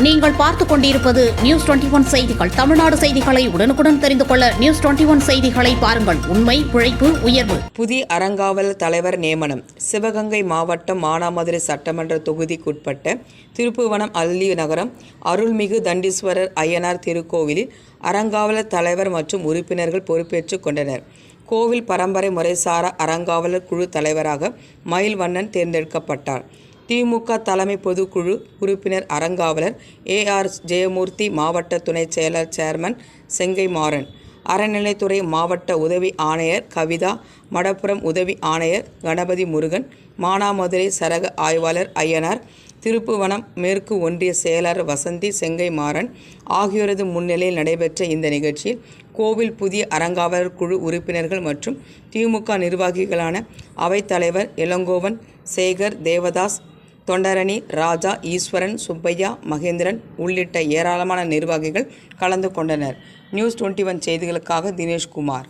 நீங்கள் பார்த்துக் கொண்டிருப்பது நியூஸ் டுவெண்டி ஒன் செய்திகள். தமிழ்நாடு செய்திகளை உடனுக்குடன் தெரிந்து கொள்ள நியூஸ் டுவெண்டி ஒன் செய்திகளை பாருங்கள். உண்மை உழைப்பு உயர்வு. புதிய அறங்காவல் தலைவர் நியமனம். சிவகங்கை மாவட்டம் மானாமதுரை சட்டமன்ற தொகுதிக்குட்பட்ட திருப்புவனம் அல்லி நகரம் அருள்மிகு தண்டீஸ்வரர் ஐயனார் திருக்கோவிலில் அறங்காவலர் தலைவர் மற்றும் உறுப்பினர்கள் பொறுப்பேற்றுக் கொண்டனர். கோவில் பரம்பரை முறைசாரா அறங்காவலர் குழு தலைவராக மயில்வண்ணன் தேர்ந்தெடுக்கப்பட்டார். திமுக தலைமை பொதுக்குழு உறுப்பினர் அறங்காவலர் ஏஆர் ஜெயமூர்த்தி மாவட்ட துணை செயலர் சேர்மன் செங்கை மாறன் அறநிலைத்துறை மாவட்ட உதவி ஆணையர் கவிதா மடப்புரம் உதவி ஆணையர் கணபதி முருகன் மானாமதுரை சரக ஆய்வாளர் ஐயனார் திருப்புவனம் மேற்கு ஒன்றிய செயலாளர் வசந்தி செங்கை மாறன் ஆகியோரது முன்னிலையில் நடைபெற்ற இந்த நிகழ்ச்சியில் கோவில் புதிய அறங்காவலர் குழு உறுப்பினர்கள் மற்றும் திமுக நிர்வாகிகளான அவைத்தலைவர் இளங்கோவன் சேகர் தேவதாஸ் தொண்டரணி ராஜா ஈஸ்வரன் சுப்பையா மகேந்திரன் உள்ளிட்ட ஏராளமான நிர்வாகிகள் கலந்து கொண்டனர். நியூஸ் டுவெண்ட்டி ஒன் செய்திகளுக்காக தினேஷ்குமார்.